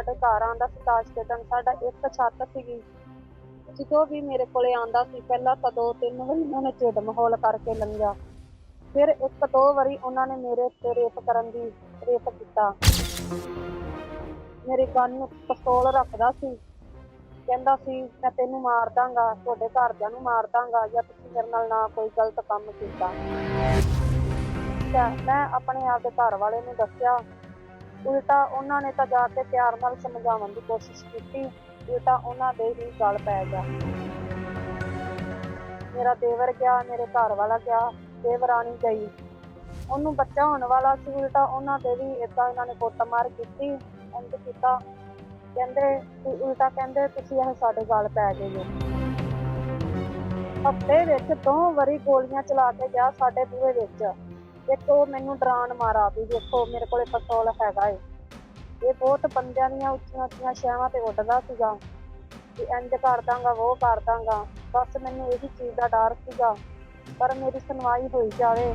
ਸਾਡੇ ਘਰ ਆਂਦਾ ਸੀ ਤਾਸ਼ ਖੇਡਣ ਸਾਡਾ ਇੱਕ ਛੱਤ ਸੀਗੀ। ਜਦੋਂ ਵੀ ਮੇਰੇ ਕੋਲੇ ਆਂਦਾ ਸੀ, ਪਹਿਲਾਂ ਤਾਂ ਦੋ ਤਿੰਨ ਵਾਰੀ ਉਹਨਾਂ ਨੇ ਝਿੜ ਮਾਹੌਲ ਕਰਕੇ ਲੰਘਿਆ। ਫਿਰ ਇੱਕ ਦੋ ਵਾਰੀ ਉਹਨਾਂ ਨੇ ਮੇਰੇ ਉੱਤੇ ਰੇਪ ਕਰਨ ਦੀ, ਰੇਪ ਕੀਤਾ। ਮੇਰੇ ਕੰਨ ਨੂੰ ਪਿਸਤੌਲ ਰੱਖਦਾ ਸੀ। ਕਹਿੰਦਾ ਸੀ, ਮੈਂ ਤੈਨੂੰ ਮਾਰ ਦਾਂਗਾ, ਤੁਹਾਡੇ ਘਰਦਿਆਂ ਨੂੰ ਮਾਰ ਦਾਂਗਾ ਜਾਂ ਤੁਸੀਂ ਮੇਰੇ ਨਾਲ ਨਾ ਕੋਈ ਗਲਤ ਕੰਮ ਕੀਤਾ। ਤਾਂ ਮੈਂ ਆਪਣੇ ਆਪ ਦੇ ਘਰ ਵਾਲੇ ਨੂੰ ਦੱਸਿਆ ਉਲਟਾ ਉਹਨਾਂ ਨੇ ਤਾਂ ਜਾ ਕੇ ਪਿਆਰ ਨਾਲ ਸਮਝਾਉਣ ਦੀ ਕੋਸ਼ਿਸ਼ ਕੀਤੀ, ਉਲਟਾ ਉਹਨਾਂ ਦੇ ਹੀ ਗਲ ਪੈ ਗਿਆ। ਮੇਰਾ ਦੇਵਰ ਗਿਆ, ਮੇਰੇ ਘਰ ਵਾਲਾ ਗਿਆ, ਦੇਵਰਾਣੀ ਗਈ। ਉਹਨੂੰ ਬੱਚਾ ਹੋਣ ਵਾਲਾ ਸੀ, ਉਲਟਾ ਉਹਨਾਂ ਦੇ ਵੀ ਏਦਾਂ ਇਹਨਾਂ ਨੇ ਕੁੱਟਮਾਰ ਕੀਤੀ ਇੰਜ ਕੀਤਾ। ਕਹਿੰਦੇ ਉਲਟਾ ਕਹਿੰਦੇ, ਤੁਸੀਂ ਇਹ ਸਾਡੇ ਗਲ ਪੈ ਗਏ ਜੋ। ਹਫ਼ਤੇ ਵਿੱਚ ਦੋ ਵਾਰੀ ਗੋਲੀਆਂ ਚਲਾ ਕੇ ਗਿਆ ਸਾਡੇ ਬੂਹੇ ਵਿੱਚ। ਇੱਕ ਉਹ ਮੈਨੂੰ ਡਰਾਣ ਮਾਰਾ ਵੀ ਦੇਖੋ ਮੇਰੇ ਕੋਲੇ ਪਿਸਤੌਲ ਹੈਗਾ ਏ। ਇਹ ਬਹੁਤ ਬੰਦਿਆਂ ਦੀਆਂ ਉੱਚੀਆਂ ਉੱਚੀਆਂ ਛਾਵਾਂ ਤੇ ਉੱਡਦਾ ਸੀਗਾ। ਵੀ ਇੰਜ ਕਰ ਦਾਂਗਾ ਉਹ ਕਰ ਦਾਂਗਾ। ਬਸ ਮੈਨੂੰ ਇਹੀ ਚੀਜ਼ ਦਾ ਡਰ ਸੀਗਾ ਪਰ ਮੇਰੀ ਸੁਣਵਾਈ ਹੋਈ ਜਾਵੇ।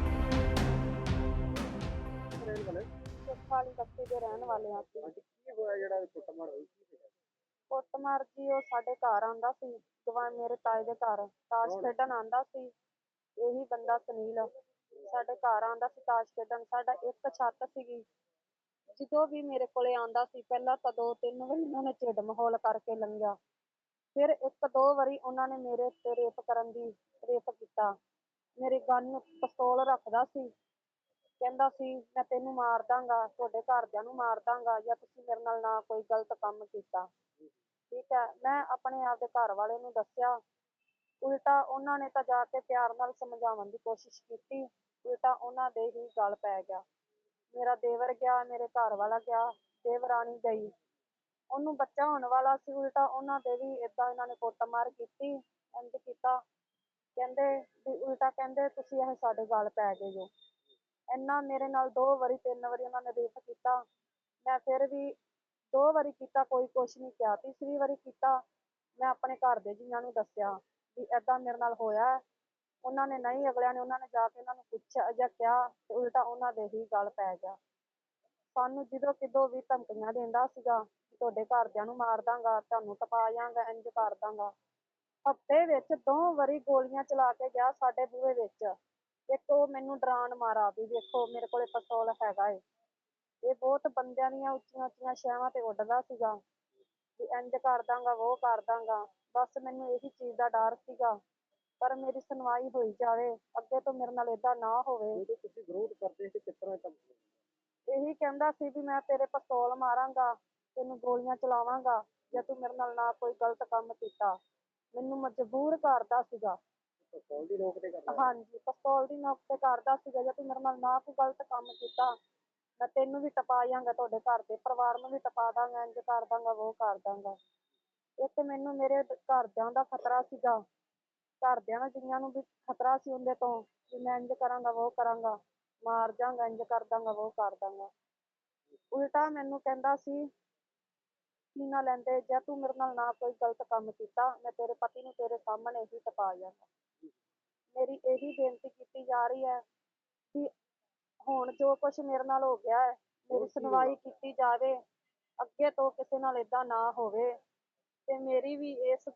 ਸੁਖਾਲੀ ਬੱਤੀ ਦੇ ਰਹਿਣ ਵਾਲੇ ਆ ਅੱਜ ਕੀ ਹੋਇਆ ਜਿਹੜਾ ਕੁੱਟਮਾਰ ਹੋਈ? ਕੀ ਹੋਇਆ? ਕੁੱਟਮਾਰ ਜੀ ਉਹ ਸਾਡੇ ਘਰ ਆਂਦਾ ਸੀ ਜਵਾਨ ਮੇਰੇ ਤਾਏ ਦੇ ਘਰ। ਤਾਸ਼? ਖੇਡਣ ਆਂਦਾ ਸੀ। ਇਹੀ ਬੰਦਾ ਸੁਨੀਲ। ਸਾਡੇ ਘਰ ਆਂਦਾ ਸੀ ਤਾਸ਼ ਖੇਡਣ ਸਾਡਾ ਇੱਕ ਛੱਤ ਸੀਗੀ। ਜਦੋਂ ਵੀ ਮੇਰੇ ਕੋਲੇ ਆਂਦਾ ਸੀ, ਪਹਿਲਾਂ ਤਾਂ ਦੋ ਤਿੰਨ ਵਾਰੀ ਉਹਨਾਂ ਨੇ ਝਿੜ ਮਾਹੌਲ ਕਰਕੇ ਲੰਘਿਆ। ਫਿਰ ਇੱਕ ਦੋ ਵਾਰੀ ਉਹਨਾਂ ਨੇ ਮੇਰੇ ਉੱਤੇ ਰੇਪ ਕਰਨ ਦੀ, ਰੇਪ ਕੀਤਾ। ਮੇਰੇ ਗਨ ਨੂੰ ਪਿਸਤੌਲ ਰੱਖਦਾ ਸੀ। ਕਹਿੰਦਾ ਸੀ, ਮੈਂ ਤੈਨੂੰ ਮਾਰ ਦਾਂਗਾ, ਤੁਹਾਡੇ ਘਰਦਿਆਂ ਨੂੰ ਮਾਰ ਦਾਂਗਾ, ਜਾਂ ਤੁਸੀਂ ਮੇਰੇ ਨਾਲ ਨਾ ਕੋਈ ਗਲਤ ਕੰਮ ਕੀਤਾ। ਠੀਕ ਹੈ, ਮੈਂ ਆਪਣੇ ਆਪ ਦੇ ਘਰ ਵਾਲੇ ਨੂੰ ਦੱਸਿਆ। ਉਲਟਾ ਉਹਨਾਂ ਨੇ ਤਾਂ ਜਾ ਕੇ ਪਿਆਰ ਨਾਲ ਸਮਝਾਉਣ ਦੀ ਕੋਸ਼ਿਸ਼ ਕੀਤੀ। ਉਲਟਾ ਉਹਨਾਂ ਦੇ ਹੀ ਗਲ ਪੈ ਗਿਆ। ਮੇਰਾ ਦੇਵਰ ਗਿਆ, ਮੇਰੇ ਘਰ ਵਾਲਾ ਗਿਆ, ਦੇਵਰਾਣੀ ਗਈ। ਉਹਨੂੰ ਬੱਚਾ ਹੋਣ ਵਾਲਾ ਸੀ, ਉਲਟਾ ਉਹਨਾਂ ਦੇ ਵੀ ਏਦਾਂ ਇਹਨਾਂ ਨੇ ਕੁੱਟਮਾਰ ਕੀਤੀ, ਇੰਜ ਕੀਤਾ। ਕਹਿੰਦੇ ਵੀ ਉਲਟਾ ਕਹਿੰਦੇ, ਤੁਸੀਂ ਇਹ ਸਾਡੇ ਗਲ ਪੈ ਗਏ ਜੋ। ਇੰਨਾ ਮੇਰੇ ਨਾਲ ਦੋ ਵਾਰੀ, ਤਿੰਨ ਵਾਰੀ ਉਹਨਾਂ ਨੇ ਰੇਪ ਕੀਤਾ। ਮੈਂ ਫਿਰ ਵੀ ਦੋ ਵਾਰੀ ਕੀਤਾ, ਕੋਈ ਕੁਛ ਨਹੀਂ ਕਿਹਾ। ਤੀਸਰੀ ਵਾਰੀ ਕੀਤਾ, ਮੈਂ ਆਪਣੇ ਘਰ ਦੇ ਜੀਆਂ ਨੂੰ ਦੱਸਿਆ ਵੀ ਏਦਾਂ ਮੇਰੇ ਨਾਲ ਹੋਇਆ। ਉਹਨਾਂ ਨੇ ਨਹੀਂ, ਅਗਲਿਆਂ ਨੇ ਉਹਨਾਂ ਨੇ ਜਾ ਕੇ ਉਹਨਾਂ ਨੂੰ ਪੁੱਛਿਆ ਜਾਂ ਕਿਹਾ ਤੇ ਉਲਟਾ ਉਹਨਾਂ ਦੇ ਹੀ ਗੱਲ ਪੈ ਗਿਆ। ਸਾਨੂੰ ਜਦੋਂ ਕਿਦੋਂ ਵੀ ਧਮਕੀਆਂ ਦਿੰਦਾ ਸੀਗਾ, ਤੁਹਾਡੇ ਘਰਦਿਆਂ ਨੂੰ ਮਾਰ ਦਾਂਗਾ, ਤੁਹਾਨੂੰ ਟਪਾ ਜਾਵਾਂਗਾ ਇੰਜ ਕਰ ਦਾਂਗਾ। ਹਫ਼ਤੇ ਵਿੱਚ ਦੋ ਵਾਰੀ ਗੋਲੀਆਂ ਚਲਾ ਕੇ ਗਿਆ ਸਾਡੇ ਬੂਹੇ ਵਿੱਚ। ਇੱਕ ਉਹ ਮੈਨੂੰ ਡਰਾਨ ਮਾਰਾ ਵੀ ਵੇਖੋ, ਮੇਰੇ ਕੋਲੇ ਪਿਸਤੌਲ ਹੈਗਾ ਏ। ਇਹ ਬਹੁਤ ਬੰਦਿਆਂ ਦੀਆਂ ਉੱਚੀਆਂ ਉੱਚੀਆਂ ਛਾਵਾਂ ਤੇ ਉੱਡਦਾ ਸੀਗਾ। ਵੀ ਇੰਜ ਕਰ ਦਾਂਗਾ ਉਹ ਕਰ ਦਾਂਗਾ। ਬਸ ਮੈਨੂੰ ਇਹੀ ਚੀਜ਼ ਦਾ ਡਰ ਸੀਗਾ। ਪਰ ਮੇਰੀ ਸੁਣਵਾਈ ਹੋਈ ਜਾਵੇ ਅੱਗੇ ਤੋਂ ਮੇਰੇ ਨਾਲ ਏਦਾਂ ਨਾ ਹੋਵੇ। ਜਦੋਂ ਤੁਸੀਂ ਵਿਰੋਧ ਕਰਦੇ ਸੀ ਕਿਸ ਤਰ੍ਹਾਂ ਧਮਕੀ ਇਹੀ ਕਹਿੰਦਾ ਸੀ ਵੀ ਮੈਂ ਤੇਰੇ ਪਿਸਤੌਲ ਮਾਰਾਂਗਾ ਤੈਨੂੰ ਗੋਲੀਆਂ ਚਲਾਵਾਂਗਾ ਜੇ ਤੂੰ ਮੇਰੇ ਨਾਲ ਨਾ ਕੋਈ ਗਲਤ ਕੰਮ ਕੀਤਾ। ਮੈਨੂੰ ਮਜਬੂਰ ਕਰਦਾ ਸੀਗਾ। ਪਿਸਤੌਲ ਦੀ ਨੋਕ ਤੇ ਕਰਦਾ ਹਾਂਜੀ ਪਿਸਤੌਲ ਦੀ ਨੋਕ ਤੇ ਕਰਦਾ ਸੀਗਾ ਜੇ ਤੂੰ ਮੇਰੇ ਨਾਲ ਨਾ ਕੋਈ ਗਲਤ ਕੰਮ ਕੀਤਾ ਮੈਂ ਤੈਨੂੰ ਵੀ ਟਪਾ ਜਾਵਾਂਗਾ ਤੁਹਾਡੇ ਘਰ ਦੇ ਪਰਿਵਾਰ ਨੂੰ ਵੀ ਟਪਾ ਦਾਂਗਾ ਇੰਜ ਕਰ ਦਾਂਗਾ ਉਹ ਕਰ ਦਾਂਗਾ। ਇੱਕ ਮੈਨੂੰ ਮੇਰੇ ਘਰਦਿਆਂ ਦਾ ਖਤਰਾ ਸੀਗਾ। ਘਰਦਿਆਂ ਨਾਲ ਜਿਨ੍ਹਾਂ ਨੂੰ ਵੀ ਖਤਰਾ ਸੀ ਉਹਦੇ ਤੋਂ ਵੀ ਮੈਂ ਇੰਜ ਕਰਾਂਗਾ ਉਹ ਕਰਾਂਗਾ ਮਾਰ ਜਾਵਾਂਗਾ ਇੰਜ ਕਰ ਦਾਂਗਾ ਉਹ ਕਰ ਦਾਂਗਾ। ਉਲਟਾ ਮੈਨੂੰ ਕਹਿੰਦਾ ਸੀ ਕੀ ਨਾ ਲੈਂਦੇ ਜੇ ਤੂੰ ਮੇਰੇ ਨਾਲ ਨਾ ਕੋਈ ਗਲਤ ਕੰਮ ਕੀਤਾ ਮੈਂ ਤੇਰੇ ਪਤੀ ਨੂੰ ਤੇਰੇ ਸਾਹਮਣੇ ਹੀ ਟਪਾ ਜਾਵਾਂਗਾ ਮੇਰੀ ਇਹੀ ਬੇਨਤੀ ਕੀਤੀ ਜਾ ਰਹੀ ਹੈ ਕਿ ਹੁਣ ਜੋ ਕੁਝ ਮੇਰੇ ਨਾਲ ਹੋ ਗਿਆ ਹੈ ਮੇਰੀ ਕੀ ਸੁਣਵਾਈ ਕੀਤੀ ਜਾਵੇ ਅੱਗੇ ਤੋਂ ਕਿਸੇ ਨਾਲ ਏਦਾਂ ਨਾ ਹੋਵੇ ਤੇ ਮੇਰੀ ਵੀ ਇਸ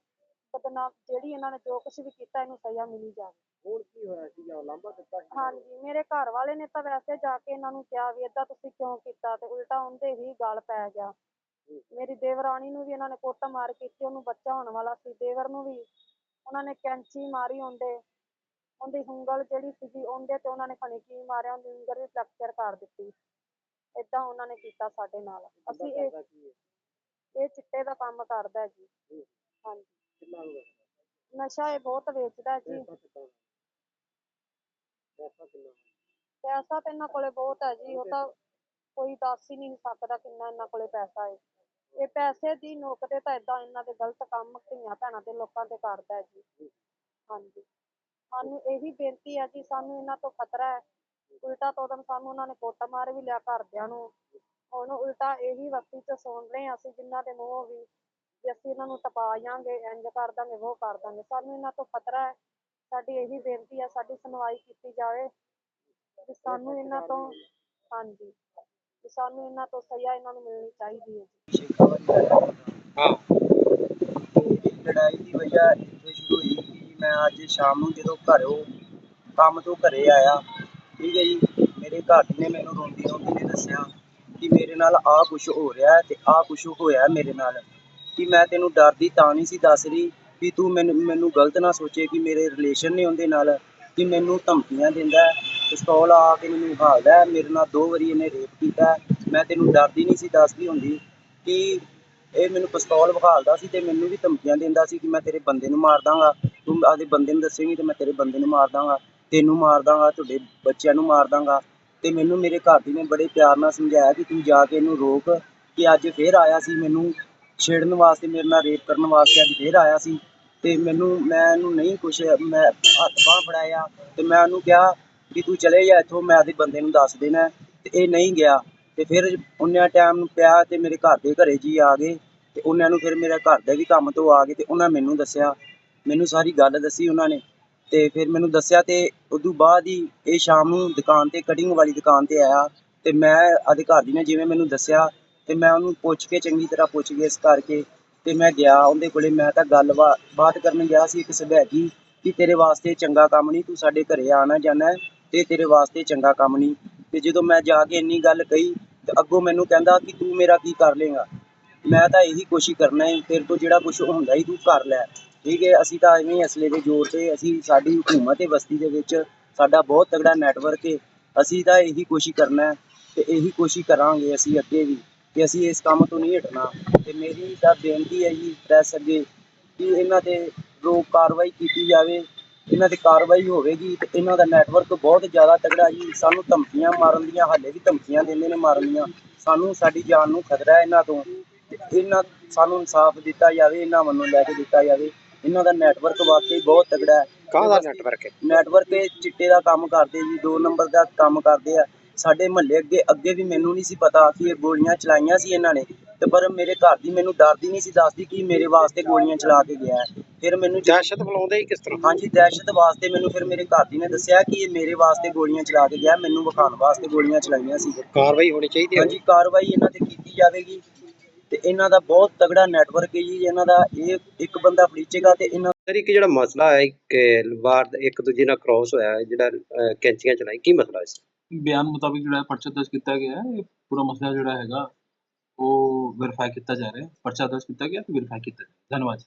ਬਦਨਾਮ ਜਿਹੜੀ ਇਹਨਾਂ ਨੇ ਜੋ ਕੁਝ ਵੀ ਕੀਤਾ ਇਹਨੂੰ ਸਜ਼ਾ ਮਿਲੀ ਜਾਵੇ। ਹੋਰ ਕੀ ਹੋਇਆ ਸੀ ਜਾਂ ਲਾਂਭਾ ਦਿੱਤਾ ਸੀ? ਹਾਂਜੀ ਮੇਰੇ ਘਰ ਵਾਲੇ ਨੇ ਤਾਂ ਵੈਸੇ ਜਾ ਕੇ ਇਹਨਾਂ ਨੂੰ ਕਿਹਾ ਵੀ ਏਦਾਂ ਤੁਸੀਂ ਕਿਉਂ ਕੀਤਾ? ਤੇ ਉਲਟਾ ਉਹਦੇ ਹੀ ਗਲ ਪੈ ਗਿਆ। ਮੇਰੀ ਦੇਵਰਾਣੀ ਨੂੰ ਵੀ ਇਹਨਾਂ ਨੇ ਕੁੱਟ ਮਾਰ ਕੀਤੀ ਉਹਨੂੰ ਬੱਚਾ ਹੋਣ ਵਾਲਾ ਸੀ। ਦੇਵਰ ਨੂੰ ਵੀ ਉਹਨਾਂ ਨੇ ਕੈਂਚੀ ਮਾਰੀ ਉਹਦੇ। ਉਹਦੀ ਉਂਗਲ ਜਿਹੜੀ ਸੀਗੀ ਉਹਦੇ ਤੇ ਉਹਨਾਂ ਨੇ ਖਣੀ ਕੀ ਮਾਰਿਆ ਉਹਦੀ ਉਂਗਲ ਵੀ ਫ੍ਰੈਕਚਰ ਕਰ ਦਿੱਤੀ। ਏਦਾਂ ਉਹਨਾਂ ਨੇ ਕੀਤਾ ਸਾਡੇ ਨਾਲ। ਅਸੀਂ ਇਹ ਇਹ ਚਿੱਟੇ ਦਾ ਕੰਮ ਕਰਦਾ ਜੀ। ਹਾਂਜੀ। ਕਿੰਨਾ ਨਸ਼ਾ ਇਹ ਬਹੁਤ ਵੇਚਦਾ ਜੀ। ਪੈਸਾ ਕਿੰਨਾ ਪੈਸਾ ਕਿੰਨਾ ਪੈਸਾ ਤਾਂ ਇਹਨਾਂ ਕੋਲੇ ਬਹੁਤ ਹੈ ਜੀ। ਉਹ ਤਾਂ ਕੋਈ ਦੱਸ ਹੀ ਨਹੀਂ ਸਕਦਾ ਕਿੰਨਾ ਇਹਨਾਂ ਕੋਲੇ ਪੈਸਾ ਹੈ ਇਹ ਪੈਸੇ ਦੀ ਨੋਕ ਤੇ ਤਾਂ ਏਦਾਂ ਇਹਨਾਂ ਦੇ ਗਲਤ ਕੰਮ ਧੀਆਂ ਭੈਣਾਂ ਤੇ ਲੋਕਾਂ ਤੇ ਕਰਦਾ ਹੈ। ਜੀ ਹਾਂਜੀ। ਸਾਨੂੰ ਇਹੀ ਬੇਨਤੀ ਹੈ ਜੀ ਸਾਨੂੰ ਇਹਨਾਂ ਤੋਂ ਖਤਰਾ ਹੈ। ਉਲਟਾ ਤੋਂ ਉਦੋਂ ਸਾਨੂੰ ਉਹਨਾਂ ਨੇ ਕੁੱਟ ਮਾਰ ਵੀ ਲਿਆ ਘਰਦਿਆਂ ਨੂੰ। ਹੁਣ ਉਲਟਾ ਇਹੀ ਵਕਤੀ ਚ ਸੁਣ ਰਹੇ ਹਾਂ ਅਸੀਂ ਜਿਨ੍ਹਾਂ ਦੇ ਮੂੰਹੋਂ ਵੀ ਵੀ ਅਸੀਂ ਇਹਨਾਂ ਨੂੰ ਟਪਾ ਜਾਾਂਗੇ ਇੰਜ ਕਰ ਦਾਂਗੇ ਉਹ ਕਰ ਦਾਂਗੇ। ਸਾਨੂੰ ਇਹਨਾਂ ਤੋਂ ਖਤਰਾ ਹੈ। ਸਾਡੀ ਇਹੀ ਬੇਨਤੀ ਹੈ ਸਾਡੀ ਸੁਣਵਾਈ ਕੀਤੀ ਜਾਵੇ। ਵੀ ਸਾਨੂੰ ਇਹਨਾਂ ਤੋਂ ਹਾਂਜੀ। ਵੀ ਸਾਨੂੰ ਇਹਨਾਂ ਤੋਂ ਸਜ਼ਾ ਇਹਨਾਂ ਨੂੰ ਮਿਲਣੀ ਚਾਹੀਦੀ ਹੈ ਅੱਜ ਸ਼ਾਮ ਨੂੰ ਜਦੋਂ ਘਰੋਂ ਕੰਮ ਤੋਂ ਘਰੇ ਆਇਆ ਠੀਕ ਹੈ ਜੀ ਮੇਰੇ ਘਰ ਨੇ ਮੈਨੂੰ ਰੋਂਦੀ ਰੋਂਦੀ ਨੇ ਦੱਸਿਆ ਕਿ ਮੇਰੇ ਨਾਲ ਆਹ ਕੁਝ ਹੋ ਰਿਹਾ ਤੇ ਆਹ ਕੁਝ ਹੋਇਆ ਮੇਰੇ ਨਾਲ। ਕਿ ਮੈਂ ਤੈਨੂੰ ਡਰਦੀ ਤਾਂ ਨਹੀਂ ਸੀ, ਦੱਸ ਰਹੀ ਵੀ ਤੂੰ ਮੈਨੂੰ ਮੈਨੂੰ ਗਲਤ ਨਾ ਸੋਚੇ ਕਿ ਮੇਰੇ ਰਿਲੇਸ਼ਨ ਨੇ ਉਹਦੇ ਨਾਲ ਕਿ ਮੈਨੂੰ ਧਮਕੀਆਂ ਦਿੰਦਾ ਪਿਸਤੌਲ ਆ ਕੇ ਮੈਨੂੰ ਹਾਲਦਾ ਮੇਰੇ ਨਾਲ ਦੋ ਵਾਰੀ ਇਹਨੇ ਰੇਪ ਕੀਤਾ ਮੈਂ ਤੈਨੂੰ ਡਰਦੀ ਨਹੀਂ ਸੀ ਦੱਸਦੀ ਹੁੰਦੀ ਕਿ ਇਹ ਮੈਨੂੰ ਪਿਸਤੌਲ ਵਿਖਾਲਦਾ ਸੀ ਤੇ ਮੈਨੂੰ ਵੀ ਧਮਕੀਆਂ ਦਿੰਦਾ ਸੀ ਕਿ ਮੈਂ ਤੇਰੇ ਬੰਦੇ ਨੂੰ ਮਾਰ ਦਾਂਗਾ। ਤੂੰ ਆਪਦੇ ਬੰਦੇ ਨੂੰ ਦੱਸੇਂਗੀ ਤੇ ਮੈਂ ਤੇਰੇ ਬੰਦੇ ਨੂੰ ਮਾਰ ਦਾਂਗਾ, ਤੈਨੂੰ ਮਾਰ ਦਾਂਗਾ, ਤੁਹਾਡੇ ਬੱਚਿਆਂ ਨੂੰ ਮਾਰ ਦਾਂਗਾ। ਤੇ ਮੈਨੂੰ ਮੇਰੇ ਘਰ ਦੀ ਨੇ ਬੜੇ ਪਿਆਰ ਨਾਲ ਸਮਝਾਇਆ ਕਿ ਤੂੰ ਜਾ ਕੇ ਇਹਨੂੰ ਰੋਕ ਕਿ ਅੱਜ ਫੇਰ ਆਇਆ ਸੀ ਮੈਨੂੰ ਛੇੜਨ ਵਾਸਤੇ, ਮੇਰੇ ਨਾਲ ਰੇਪ ਕਰਨ ਵਾਸਤੇ ਅੱਜ ਫੇਰ ਆਇਆ ਸੀ ਤੇ ਮੈਨੂੰ, ਮੈਂ ਇਹਨੂੰ ਨਹੀਂ ਕੁਛ, ਮੈਂ ਹੱਥ ਬਾਂਹ ਫੜਾਇਆ ਤੇ ਮੈਂ ਉਹਨੂੰ ਕਿਹਾ ਵੀ ਤੂੰ ਚਲੇ ਜਾ ਇੱਥੋਂ, ਮੈਂ ਆਪਦੇ ਬੰਦੇ ਨੂੰ ਦੱਸ ਦੇਣਾ ਹੈ। ਤੇ ਇਹ ਨਹੀਂ ਗਿਆ ਤੇ ਫਿਰ ਉਹਨਾਂ ਟਾਈਮ ਨੂੰ ਪਿਆ ਤੇ ਮੇਰੇ ਘਰ ਦੇ ਘਰੇ ਜੀ ਆ ਗਏ ਤੇ ਉਹਨਾਂ ਨੂੰ ਫਿਰ ਮੇਰਾ ਘਰ ਦੇ ਵੀ ਕੰਮ ਤੋਂ ਆ ਗਏ ਤੇ ਉਹਨਾਂ ਮੈਨੂੰ ਦੱਸਿਆ ਮੈਨੂੰ ਸਾਰੀ ਗੱਲ ਦੱਸੀ ਉਹਨਾਂ ਨੇ ਤੇ ਫਿਰ ਮੈਨੂੰ ਦੱਸਿਆ ਤੇ ਉਦੋਂ ਬਾਅਦ ਹੀ ਇਹ ਸ਼ਾਮ ਨੂੰ ਦੁਕਾਨ ਤੇ, ਕਟਿੰਗ ਵਾਲੀ ਦੁਕਾਨ ਤੇ ਆਇਆ ਤੇ ਮੈਂ ਆਪਦੇ ਘਰ ਦੀ ਨੇ ਜਿਵੇਂ ਮੈਨੂੰ ਦੱਸਿਆ ਤੇ ਮੈਂ ਉਹਨੂੰ ਪੁੱਛ ਕੇ ਚੰਗੀ ਤਰ੍ਹਾਂ ਪੁੱਛ ਗਿੱਛ ਕਰਕੇ ਤੇ ਮੈਂ ਗਿਆ ਉਹਦੇ ਕੋਲੇ, ਮੈਂ ਤਾਂ ਗੱਲਬਾਤ ਕਰਨ ਗਿਆ ਸੀ ਇੱਕ ਸਬੈਗੀ ਕਿ ਤੇਰੇ ਵਾਸਤੇ ਚੰਗਾ ਕੰਮ ਨਹੀਂ, ਤੂੰ ਸਾਡੇ ਘਰੇ ਆਣਾ ਜਾਣਾ ਤੇ ਤੇਰੇ ਵਾਸਤੇ ਚੰਗਾ ਕੰਮ ਨਹੀਂ। ਤੇ ਜਦੋਂ ਮੈਂ ਜਾ ਕੇ ਇੰਨੀ ਗੱਲ ਕਹੀ ਤੇ ਅੱਗੋਂ ਮੈਨੂੰ ਕਹਿੰਦਾ ਕਿ ਤੂੰ ਮੇਰਾ ਕੀ ਕਰ ਲੇਗਾ ਮੈਂ ਤਾਂ ਇਹੀ ਕੋਸ਼ਿਸ਼ ਕਰਨਾ ਹੈ ਤੇਰੇ ਤੋਂ ਜਿਹੜਾ ਕੁਝ ਹੁੰਦਾ ਹੀ ਤੂੰ ਕਰ ਲੈ। ਠੀਕ ਹੈ, ਅਸੀਂ ਤਾਂ ਐਵੇਂ ਅਸਲੇ ਦੇ ਜ਼ੋਰ ਤੇ ਅਸੀਂ ਸਾਡੀ ਹਕੂਮਤ ਹੈ ਬਸਤੀ ਦੇ ਵਿੱਚ, ਸਾਡਾ ਬਹੁਤ ਤਗੜਾ ਨੈਟਵਰਕ ਹੈ, ਅਸੀਂ ਤਾਂ ਇਹੀ ਕੋਸ਼ਿਸ਼ ਕਰਨਾ ਹੈ ਤੇ ਇਹੀ ਕੋਸ਼ਿਸ਼ ਕਰਾਂਗੇ ਅਸੀਂ ਅੱਗੇ ਵੀ। ਕਿ ਅਸੀਂ ਇਸ ਕੰਮ ਤੋਂ ਨਹੀਂ ਹਟਣਾ। ਤੇ ਮੇਰੀ ਤਾਂ ਬੇਨਤੀ ਹੈ ਜੀ ਪ੍ਰੈਸ ਅੱਗੇ ਕਿ ਇਹਨਾਂ ਤੇ ਰੋਕ ਕਾਰਵਾਈ ਕੀਤੀ ਜਾਵੇ ਇਹਨਾਂ ਤੇ ਕਾਰਵਾਈ ਹੋਵੇਗੀ ਤੇ ਇਹਨਾਂ ਦਾ ਨੈਟਵਰਕ ਬਹੁਤ ਜ਼ਿਆਦਾ ਤਗੜਾ ਜੀ। ਸਾਨੂੰ ਧਮਕੀਆਂ ਮਾਰਨ ਦੀਆਂ ਹਾਲੇ ਵੀ ਧਮਕੀਆਂ ਦਿੰਦੇ ਨੇ ਮਾਰਨ ਦੀਆਂ। ਸਾਨੂੰ ਸਾਡੀ ਜਾਨ ਨੂੰ ਖਤਰਾ ਹੈ ਇਹਨਾਂ ਤੋਂ। ਇਹਨਾਂ ਸਾਨੂੰ ਇਨਸਾਫ ਦਿੱਤਾ ਜਾਵੇ ਇਹਨਾਂ ਵੱਲੋਂ ਲੈ ਕੇ ਦਿੱਤਾ ਜਾਵੇ। ਇਹਨਾਂ ਦਾ ਨੈਟਵਰਕ ਵਾਕਈ ਬਹੁਤ ਤਗੜਾ ਹੈ। ਕਾਹਦਾ ਨੈਟਵਰਕ ਹੈ? ਨੈਟਵਰਕ ਇਹ ਚਿੱਟੇ ਦਾ ਕੰਮ ਕਰਦੇ ਜੀ ਦੋ ਨੰਬਰ ਦਾ ਕੰਮ ਕਰਦੇ ਆ। ਸਾਡੇ ਮਹੱਲੇ ਅੱਗੇ ਅੱਗੇ ਵੀ ਮੈਨੂੰ ਨਹੀਂ ਸੀ ਪਤਾ ਕਿ ਇਹ ਗੋਲੀਆਂ ਚਲਾਈਆਂ ਸੀ ਇਹਨਾਂ ਨੇ। ਤੇ ਪਰ ਮੇਰੇ ਘਰ ਦੀ ਮੈਨੂੰ ਡਰਦੀ ਨਹੀਂ ਸੀ ਦੱਸਦੀ ਕਿ ਮੇਰੇ ਵਾਸਤੇ ਗੋਲੀਆਂ ਚਲਾ ਕੇ ਗਿਆ ਹੈ। ਫਿਰ ਮੈਨੂੰ ਦਹਿਸ਼ਤ ਬੁਲਾਉਂਦੇ ਹੀ ਕਿਸ ਤਰ੍ਹਾਂ? ਹਾਂਜੀ ਦਹਿਸ਼ਤ ਵਾਸਤੇ ਮੈਨੂੰ ਫਿਰ ਮੇਰੇ ਘਰ ਦੀ ਨੇ ਦੱਸਿਆ ਕਿ ਇਹ ਮੇਰੇ ਵਾਸਤੇ ਗੋਲੀਆਂ ਚਲਾ ਕੇ ਗਿਆ ਮੈਨੂੰ ਵਿਖਾਉਣ ਵਾਸਤੇ ਗੋਲੀਆਂ ਚਲਾਈਆਂ ਸੀ। ਕਾਰਵਾਈ ਹੋਣੀ ਚਾਹੀਦੀ ਹੈ। ਹਾਂਜੀ ਕਾਰਵਾਈ ਇਹਨਾਂ ਤੇ ਕੀਤੀ ਜਾਵੇਗੀ। ਤੇ ਇਹਨਾਂ ਦਾ ਬਹੁਤ ਤਗੜਾ ਨੈਟਵਰਕ ਹੈ ਜੀ। ਇਹਨਾਂ ਦਾ ਇਹ ਇੱਕ ਬੰਦਾ ਫੜੀਚੇਗਾ ਤੇ ਇਹਨਾਂ ਸਰ ਇੱਕ ਜਿਹੜਾ ਮਸਲਾ ਹੈ ਕਿ ਵਾਰ ਇੱਕ ਦੂਜੇ ਨਾਲ ਕ੍ਰਾਸ ਹੋਇਆ ਹੈ, ਜਿਹੜਾ ਕੈਂਚੀਆਂ ਚਲਾਈ। ਕੀ ਮਸਲਾ ਹੈ ਬਿਆਨ ਮੁਤਾਬਿਕ ਜਿਹੜਾ ਹੈ ਪਰਚਾ ਦਰਜ ਕੀਤਾ ਗਿਆ ਹੈ, ਇਹ ਪੂਰਾ ਮਸਲਾ ਜਿਹੜਾ ਹੈਗਾ, ਉਹ ਵੈਰੀਫਾਈ ਕੀਤਾ ਜਾ ਰਿਹਾ ਹੈ। ਪਰਚਾ ਦਰਜ ਕੀਤਾ ਗਿਆ ਤੇ ਵੈਰੀਫਾਈ ਕੀਤਾ ਜਾ ਰਿਹਾ ਧੰਨਵਾਦ